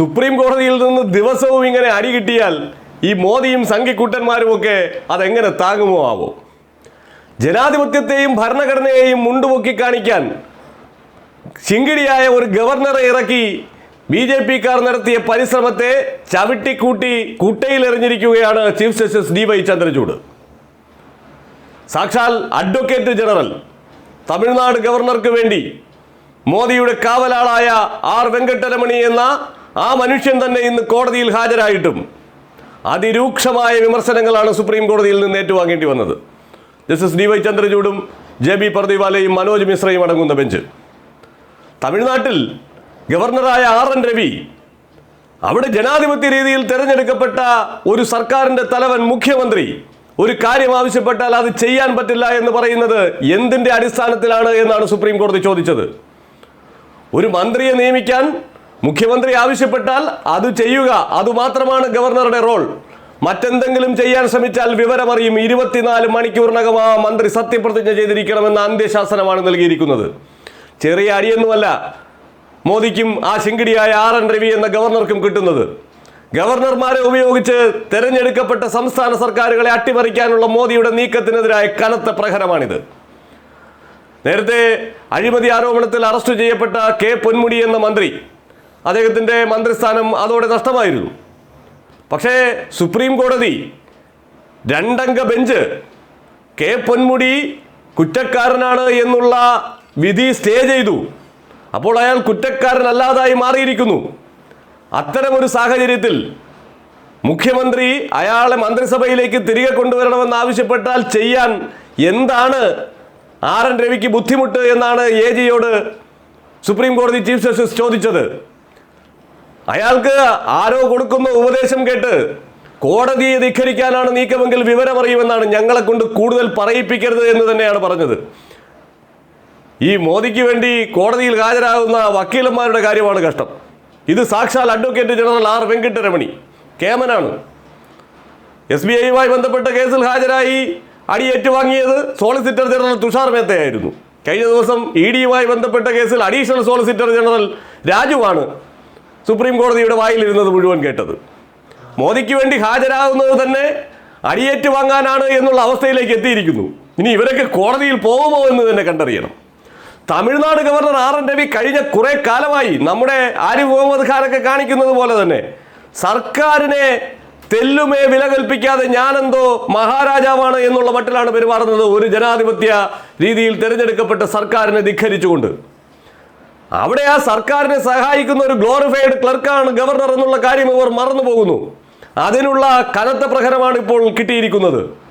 Supreme കോടതിയിൽ നിന്ന് ദിവസവും ഇങ്ങനെ അരി കിട്ടിയാൽ ഈ മോദിയും സംഘിക്കുട്ടന്മാരും ഒക്കെ അതെങ്ങനെ താങ്ങുമോ ആവോ? ജനാധിപത്യത്തെയും ഭരണഘടനയെയും മുണ്ടുപൊക്കി കാണിക്കാൻ ശിങ്കിടിയായ ഒരു ഗവർണറെ ഇറക്കി ബി ജെ പിക്കാർ നടത്തിയ പരിശ്രമത്തെ ചവിട്ടിക്കൂട്ടി കുട്ടയിലെറിഞ്ഞിരിക്കുകയാണ് chief justice D Y Chandrachud. സാക്ഷാൽ അഡ്വക്കേറ്റ് ജനറൽ തമിഴ്നാട് ഗവർണർക്ക് വേണ്ടി മോദിയുടെ കാവലാളായ ആർ വെങ്കട്ടരമണി എന്ന ആ മനുഷ്യൻ തന്നെ ഇന്ന് കോടതിയിൽ ഹാജരായിട്ടും അതിരൂക്ഷമായ വിമർശനങ്ങളാണ് സുപ്രീം കോടതിയിൽ നിന്ന് ഏറ്റുവാങ്ങേണ്ടി വന്നത്. ജസ്റ്റിസ് ഡി വൈ ചന്ദ്രചൂഡും ജെ ബി പർദിവാലയും മനോജ് മിശ്രയും അടങ്ങുന്ന ബെഞ്ച്. തമിഴ്നാട്ടിൽ ഗവർണറായ ആർ എൻ രവി അവിടെ ജനാധിപത്യ രീതിയിൽ തിരഞ്ഞെടുക്കപ്പെട്ട ഒരു സർക്കാരിന്റെ തലവൻ മുഖ്യമന്ത്രി ഒരു കാര്യം ആവശ്യപ്പെട്ടാൽ അത് ചെയ്യാൻ പറ്റില്ല എന്ന് പറയുന്നത് എന്തിന്റെ അടിസ്ഥാനത്തിലാണ് എന്നാണ് സുപ്രീം കോടതി ചോദിച്ചത്. ഒരു മന്ത്രിയെ നിയമിക്കാൻ മുഖ്യമന്ത്രി ആവശ്യപ്പെട്ടാൽ അത് ചെയ്യുക. അതുമാത്രമാണ് ഗവർണറുടെ റോൾ. മറ്റെന്തെങ്കിലും ചെയ്യാൻ ശ്രമിച്ചാൽ വിവരമറിയും. ഇരുപത്തിനാല് മണിക്കൂറിനകം ആ മന്ത്രി സത്യപ്രതിജ്ഞ ചെയ്തിരിക്കണമെന്ന അന്ത്യശാസനമാണ് നൽകിയിരിക്കുന്നത്. ചെറിയ അടിയൊന്നുമല്ല. മോദിക്കും ആ ശിങ്കിടിയായ ആർ എൻ രവി എന്ന ഗവർണർക്കും കിട്ടുന്നത്. ഗവർണർമാരെ ഉപയോഗിച്ച് തെരഞ്ഞെടുക്കപ്പെട്ട സംസ്ഥാന സർക്കാരുകളെ അട്ടിമറിക്കാനുള്ള മോദിയുടെ നീക്കത്തിനെതിരായ കനത്ത പ്രഹരമാണിത്. നേരത്തെ അഴിമതി ആരോപണത്തിൽ അറസ്റ്റ് ചെയ്യപ്പെട്ട കെ പൊന്മുടി എന്ന മന്ത്രി അദ്ദേഹത്തിന്റെ മന്ത്രിസ്ഥാനം അതോടെ നഷ്ടമായിരുന്നു. പക്ഷേ സുപ്രീം കോടതി രണ്ടംഗ ബെഞ്ച് കെ പൊന്മുടി കുറ്റക്കാരനാണ് എന്നുള്ള വിധി സ്റ്റേ ചെയ്തു. അപ്പോൾ അയാൾ കുറ്റക്കാരനല്ലാതായി മാറിയിരിക്കുന്നു. അത്തരമൊരു സാഹചര്യത്തിൽ മുഖ്യമന്ത്രി അയാളെ മന്ത്രിസഭയിലേക്ക് തിരികെ കൊണ്ടുവരണമെന്ന് ആവശ്യപ്പെട്ടാൽ ചെയ്യാൻ എന്താണ് ആർ എൻ രവിക്ക് ബുദ്ധിമുട്ട് എന്നാണ് എ ജിയോട് സുപ്രീം കോടതി ചീഫ് ജസ്റ്റിസ് ചോദിച്ചത്. അയാൾക്ക് ആരോ കൊടുക്കുന്ന ഉപദേശം കേട്ട് കോടതിയെ ധിഖരിക്കാനാണ് നീക്കമെങ്കിൽ വിവരമറിയുമെന്നാണ് ഞങ്ങളെ കൊണ്ട് കൂടുതൽ പറയിപ്പിക്കരുത് എന്ന് തന്നെയാണ് പറഞ്ഞത്. ഈ മോദിക്ക് വേണ്ടി കോടതിയിൽ ഹാജരാകുന്ന വക്കീലന്മാരുടെ കാര്യമാണ് കഷ്ടം. ഇത് സാക്ഷാൽ അഡ്വക്കേറ്റ് ജനറൽ ആർ വെങ്കിട്ടരമണി കേമനാണ്. എസ് ബി ഐയുമായി ബന്ധപ്പെട്ട കേസിൽ ഹാജരായി അടി ഏറ്റുവാങ്ങിയത് സോളിസിറ്റർ ജനറൽ തുഷാർ മേത്തയായിരുന്നു. കഴിഞ്ഞ ദിവസം ഇ ഡിയുമായി ബന്ധപ്പെട്ട കേസിൽ അഡീഷണൽ സോളിസിറ്റർ ജനറൽ രാജുവാണ്. സുപ്രീം കോടതിയുടെ വായിലിരുന്നത് മുഴുവൻ കേട്ടത്. മോദിക്ക് വേണ്ടി ഹാജരാകുന്നത് തന്നെ അടിയേറ്റ് വാങ്ങാനാണ് എന്നുള്ള അവസ്ഥയിലേക്ക് എത്തിയിരിക്കുന്നു. ഇനി ഇവരൊക്കെ കോടതിയിൽ പോകുമോ എന്ന് തന്നെ കണ്ടറിയണം. Tamil Nadu governor R N Ravi കഴിഞ്ഞ കുറേ കാലമായി നമ്മുടെ ആരിഫ് മുഹമ്മദ് ഖാനൊക്കെ കാണിക്കുന്നത് പോലെ തന്നെ സർക്കാരിനെ തെല്ലുമേ വില കൽപ്പിക്കാതെ ഞാനെന്തോ മഹാരാജാവാണ് എന്നുള്ള മട്ടിലാണ് പെരുമാറുന്നത് ഒരു ജനാധിപത്യ രീതിയിൽ തിരഞ്ഞെടുക്കപ്പെട്ട സർക്കാരിനെ ധിഖരിച്ചുകൊണ്ട്. അവിടെ ആ സർക്കാരിനെ സഹായിക്കുന്ന ഒരു ഗ്ലോറിഫൈഡ് ക്ലർക്കാണ് ഗവർണർ എന്നുള്ള കാര്യം ഇവർ മറന്നു പോകുന്നു അതിനുള്ള കനത്ത പ്രഹരമാണ് ഇപ്പോൾ കിട്ടിയിരിക്കുന്നത്.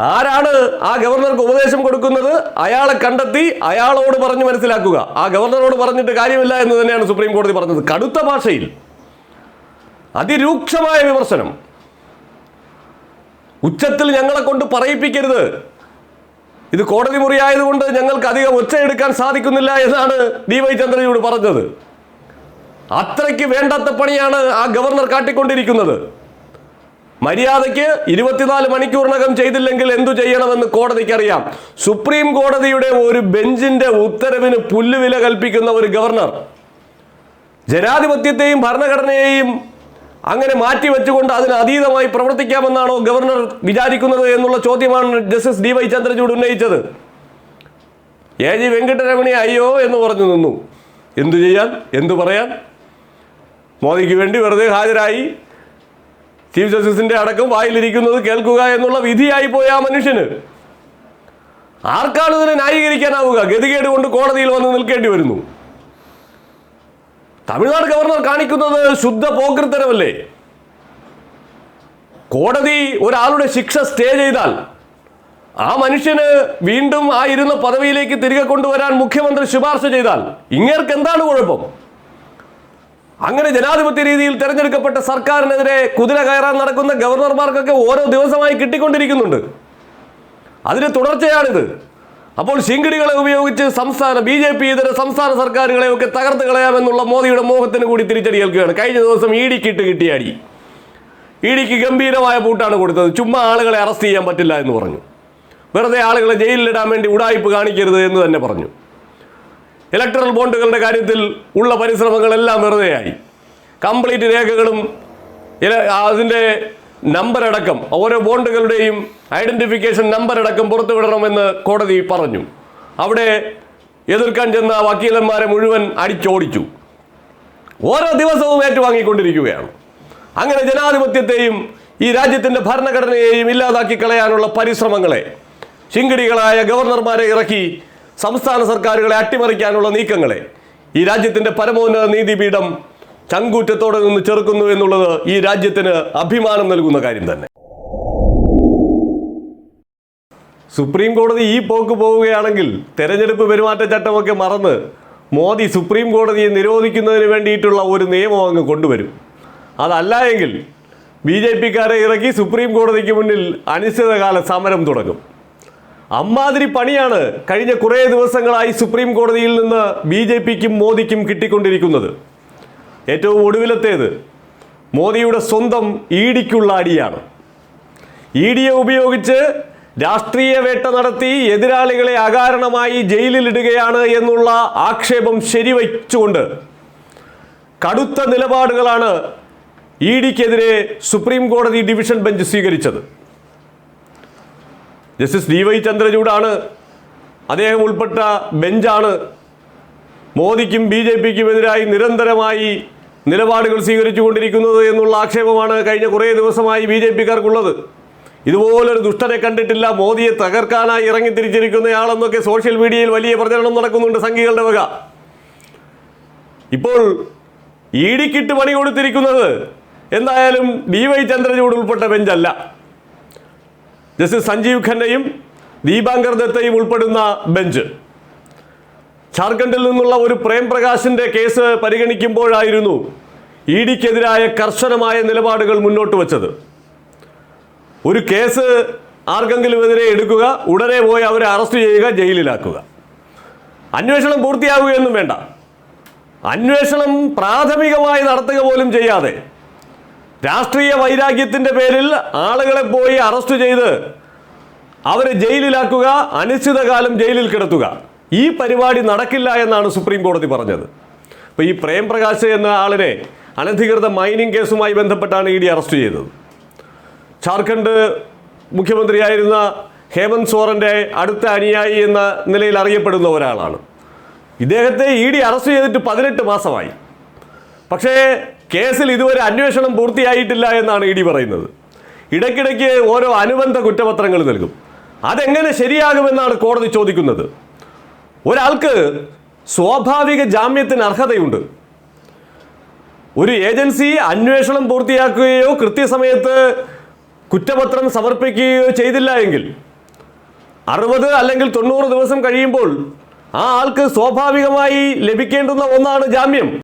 ആരാണ് ആ ഗവർണർക്ക് ഉപദേശം കൊടുക്കുന്നത്? അയാളെ കണ്ടെത്തി അയാളോട് പറഞ്ഞ് മനസ്സിലാക്കുക. ആ ഗവർണറോട് പറഞ്ഞിട്ട് കാര്യമില്ല എന്ന് തന്നെയാണ് സുപ്രീം കോടതി പറഞ്ഞത്. കടുത്ത ഭാഷയിൽ. അതിരൂക്ഷമായ വിമർശനം. ഉച്ചത്തിൽ ഞങ്ങളെ കൊണ്ട് പറയിപ്പിക്കരുത്. ഇത് കോടതി മുറിയായതുകൊണ്ട് ഞങ്ങൾക്ക് അധികം ഒച്ചയെടുക്കാൻ സാധിക്കുന്നില്ല എന്നാണ് ഡി വൈ ചന്ദ്രചൂഡ് പറഞ്ഞത്. അത്രയ്ക്ക് വേണ്ടാത്ത പണിയാണ് ആ ഗവർണർ കാട്ടിക്കൊണ്ടിരിക്കുന്നത്. മര്യാദയ്ക്ക് ഇരുപത്തിനാല് മണിക്കൂറിനകം ചെയ്തില്ലെങ്കിൽ എന്തു ചെയ്യണമെന്ന് കോടതിക്കറിയാം. സുപ്രീം കോടതിയുടെ ഒരു ബെഞ്ചിന്റെ ഉത്തരവിന് പുല്ലുവില കൽപ്പിക്കുന്ന ഒരു ഗവർണർ. ജനാധിപത്യത്തെയും ഭരണഘടനയെയും അങ്ങനെ മാറ്റി വെച്ചുകൊണ്ട് അതിന് അതീതമായി പ്രവർത്തിക്കാമെന്നാണോ ഗവർണർ വിചാരിക്കുന്നത് എന്നുള്ള ചോദ്യമാണ് ജസ്റ്റിസ് ഡി വൈ ചന്ദ്രചൂഡ് ഉന്നയിച്ചത്. എ ജി വെങ്കട്ടരമണി അയ്യോ എന്ന് പറഞ്ഞു നിന്നു. എന്തു ചെയ്യാൻ? എന്തു പറയാൻ? മോദിക്ക് വേണ്ടി വെറുതെ ഹാജരായി. ചീഫ് ജസ്റ്റിസിന്റെ അടക്കം വായിലിരിക്കുന്നത് കേൾക്കുക എന്നുള്ള വിധിയായി പോയ ആ മനുഷ്യന്. ആർക്കാണ് ഇതിനെ ന്യായീകരിക്കാനാവുക? ഗതികേട് കൊണ്ട് കോടതിയിൽ വന്ന് നിൽക്കേണ്ടി വരുന്നു. തമിഴ്നാട് ഗവർണർ കാണിക്കുന്നത് ശുദ്ധ പോക്കൃത്തരമല്ലേ കോടതി ഒരാളുടെ ശിക്ഷ സ്റ്റേ ചെയ്താൽ ആ മനുഷ്യന് വീണ്ടും ആ ഇരുന്ന പദവിയിലേക്ക് തിരികെ കൊണ്ടുവരാൻ മുഖ്യമന്ത്രി ശുപാർശ ചെയ്താൽ ഇങ്ങേർക്ക് എന്താണ് കുഴപ്പം? അങ്ങനെ ജനാധിപത്യ രീതിയിൽ തിരഞ്ഞെടുക്കപ്പെട്ട സർക്കാരിനെതിരെ കുതിര കയറാൻ നടക്കുന്ന ഗവർണർമാർക്കൊക്കെ ഓരോ ദിവസമായി കിട്ടിക്കൊണ്ടിരിക്കുന്നുണ്ട്. അതിന് തുടർച്ചയാണിത്. അപ്പോൾ ശിങ്കിടികളെ ഉപയോഗിച്ച് സംസ്ഥാന ബി ജെ പി ഇതര സംസ്ഥാന സർക്കാരുകളെ ഒക്കെ തകർത്ത് കളയാമെന്നുള്ള മോദിയുടെ മോഹത്തിന് കൂടി തിരിച്ചടി ഏൽക്കുകയാണ് കഴിഞ്ഞ ദിവസം ഇ ഡിക്കിട്ട് കിട്ടിയ അടി. ഇ ഡിക്ക് ഗംഭീരമായ പൂട്ടാണ് കൊടുത്തത്. ചുമ്മാ ആളുകളെ അറസ്റ്റ് ചെയ്യാൻ പറ്റില്ല എന്ന് പറഞ്ഞു. വെറുതെ ആളുകളെ ജയിലിലിടാൻ വേണ്ടി ഉടായ്പ് കാണിക്കരുത് എന്ന് തന്നെ പറഞ്ഞു. ഇലക്ട്രൽ ബോണ്ടുകളുടെ കാര്യത്തിൽ ഉള്ള പരിശ്രമങ്ങളെല്ലാം വെറുതെയായി. കംപ്ലീറ്റ് രേഖകളും അതിന്റെ നമ്പർ അടക്കം. ഓരോ ബോണ്ടുകളുടെയും ഐഡന്റിഫിക്കേഷൻ നമ്പർ അടക്കം പുറത്തുവിടണമെന്ന് കോടതി പറഞ്ഞു. അവിടെ എതിർക്കാൻ ചെന്ന വക്കീലന്മാരെ മുഴുവൻ അടിച്ചോടിച്ചു. ഓരോ ദിവസവും ഏറ്റുവാങ്ങിക്കൊണ്ടിരിക്കുകയാണ്. അങ്ങനെ ജനാധിപത്യത്തെയും ഈ രാജ്യത്തിന്റെ ഭരണഘടനയെയും ഇല്ലാതാക്കി കളയാനുള്ള പരിശ്രമങ്ങളെ ചിങ്കിടികളായ ഗവർണർമാരെ ഇറക്കി സംസ്ഥാന സർക്കാരുകളെ അട്ടിമറിക്കാനുള്ള നീക്കങ്ങളെ ഈ രാജ്യത്തിന്റെ പരമോന്നത നീതിപീഠം ചങ്കൂറ്റത്തോടെ നിന്ന് ചെറുക്കുന്നു എന്നുള്ളത് ഈ രാജ്യത്തിന് അഭിമാനം നൽകുന്ന കാര്യം തന്നെ. സുപ്രീം കോടതി ഈ പോക്ക് പോവുകയാണെങ്കിൽ തെരഞ്ഞെടുപ്പ് പെരുമാറ്റച്ചട്ടമൊക്കെ മറന്ന് മോദി സുപ്രീം കോടതിയെ നിരോധിക്കുന്നതിന് വേണ്ടിയിട്ടുള്ള ഒരു നിയമം അങ്ങ് കൊണ്ടുവരും. അതല്ല എങ്കിൽ ബി ജെ പിക്കാരെ ഇറക്കി സുപ്രീം കോടതിക്ക് മുന്നിൽ അനിശ്ചിതകാല സമരം തുടങ്ങും. അമ്മാതിരി പണിയാണ് കഴിഞ്ഞ കുറേ ദിവസങ്ങളായി സുപ്രീം കോടതിയിൽ നിന്ന് ബി ജെ പിക്കും മോദിക്കും കിട്ടിക്കൊണ്ടിരിക്കുന്നത്. ഏറ്റവും ഒടുവിലത്തേത് മോദിയുടെ സ്വന്തം ഈടിക്കുള്ള അടിയാണ്. ഇ ഡിയെ ഉപയോഗിച്ച് രാഷ്ട്രീയ വേട്ട നടത്തി എതിരാളികളെ അകാരണമായി ജയിലിലിടുകയാണ് എന്നുള്ള ആക്ഷേപം ശരിവച്ചുകൊണ്ട് കടുത്ത നിലപാടുകളാണ് ഇ ഡിക്കെതിരെ സുപ്രീം കോടതി ഡിവിഷൻ ബെഞ്ച് സ്വീകരിച്ചത്. ജസ്റ്റിസ് ഡി വൈ ചന്ദ്രചൂഡാണ് അദ്ദേഹം ഉൾപ്പെട്ട ബെഞ്ചാണ് മോദിക്കും ബി ജെ പിക്കും എതിരായി നിരന്തരമായി നിലപാടുകൾ സ്വീകരിച്ചുകൊണ്ടിരിക്കുന്നത് എന്നുള്ള ആക്ഷേപമാണ് കഴിഞ്ഞ കുറേ ദിവസമായി ബി ജെ പിക്കാർക്കുള്ളത്. ഇതുപോലൊരു ദുഷ്ടനെ കണ്ടിട്ടില്ല മോദിയെ തകർക്കാനായി ഇറങ്ങിത്തിരിച്ചിരിക്കുന്നയാളെന്നൊക്കെ സോഷ്യൽ മീഡിയയിൽ വലിയ പ്രചരണം നടക്കുന്നുണ്ട് സംഘികളുടെ വക. ഇപ്പോൾ ഇടിക്കിട്ട് പണി കൊടുത്തിരിക്കുന്നത് എന്തായാലും ഡി വൈ ചന്ദ്രചൂഡ് ഉൾപ്പെട്ട ബെഞ്ചല്ല. ജസ്റ്റിസ് സഞ്ജീവ് ഖന്നയും ദീപാങ്കർ ദത്തയും ഉൾപ്പെടുന്ന ബെഞ്ച്. ജാർഖണ്ഡിൽ നിന്നുള്ള ഒരു പ്രേം പ്രകാശിന്റെ കേസ് പരിഗണിക്കുമ്പോഴായിരുന്നു ഇ ഡിക്കെതിരായ കർശനമായ നിലപാടുകൾ മുന്നോട്ട് വച്ചത്. ഒരു കേസ് ആർക്കെങ്കിലും എതിരെ എടുക്കുക ഉടനെ പോയി അവരെ അറസ്റ്റ് ചെയ്യുക ജയിലിലാക്കുക. അന്വേഷണം പൂർത്തിയാവുകയൊന്നും വേണ്ട. അന്വേഷണം പ്രാഥമികമായി നടത്തുക പോലും ചെയ്യാതെ രാഷ്ട്രീയ വൈരാഗ്യത്തിന്റെ പേരിൽ ആളുകളെ പോയി അറസ്റ്റ് ചെയ്ത് അവരെ ജയിലിലാക്കുക അനിശ്ചിതകാലം ജയിലിൽ കിടത്തുക. ഈ പരിപാടി നടക്കില്ല എന്നാണ് സുപ്രീം കോടതി പറഞ്ഞത്. അപ്പോൾ ഈ പ്രേം പ്രകാശ് എന്ന ആളിനെ അനധികൃത മൈനിങ് കേസുമായി ബന്ധപ്പെട്ടാണ് ഇ ഡി അറസ്റ്റ് ചെയ്തത്. ജാർഖണ്ഡ് മുഖ്യമന്ത്രിയായിരുന്ന ഹേമന്ത് സോറന്റെ അടുത്ത അനുയായി എന്ന നിലയിൽ അറിയപ്പെടുന്ന ഒരാളാണ്. ഇദ്ദേഹത്തെ ഇ ഡി അറസ്റ്റ് ചെയ്തിട്ട് പതിനെട്ട് മാസമായി. പക്ഷേ കേസിൽ ഇതുവരെ അന്വേഷണം പൂർത്തിയായിട്ടില്ല എന്നാണ് ഇ ഡി പറയുന്നത്. ഇടയ്ക്കിടയ്ക്ക് ഓരോ അനുബന്ധ കുറ്റപത്രങ്ങൾ നൽകും. അതെങ്ങനെ ശരിയാകുമെന്നാണ് കോടതി ചോദിക്കുന്നത്. ഒരാൾക്ക് സ്വാഭാവിക ജാമ്യത്തിന് അർഹതയുണ്ട്. ഒരു ഏജൻസി അന്വേഷണം പൂർത്തിയാക്കുകയോ കൃത്യസമയത്ത് കുറ്റപത്രം സമർപ്പിക്കുകയോ ചെയ്തില്ല എങ്കിൽ അറുപത് അല്ലെങ്കിൽ തൊണ്ണൂറ് ദിവസം കഴിയുമ്പോൾ ആ ആൾക്ക് സ്വാഭാവികമായി ലഭിക്കേണ്ടുന്ന ഒന്നാണ് ജാമ്യം.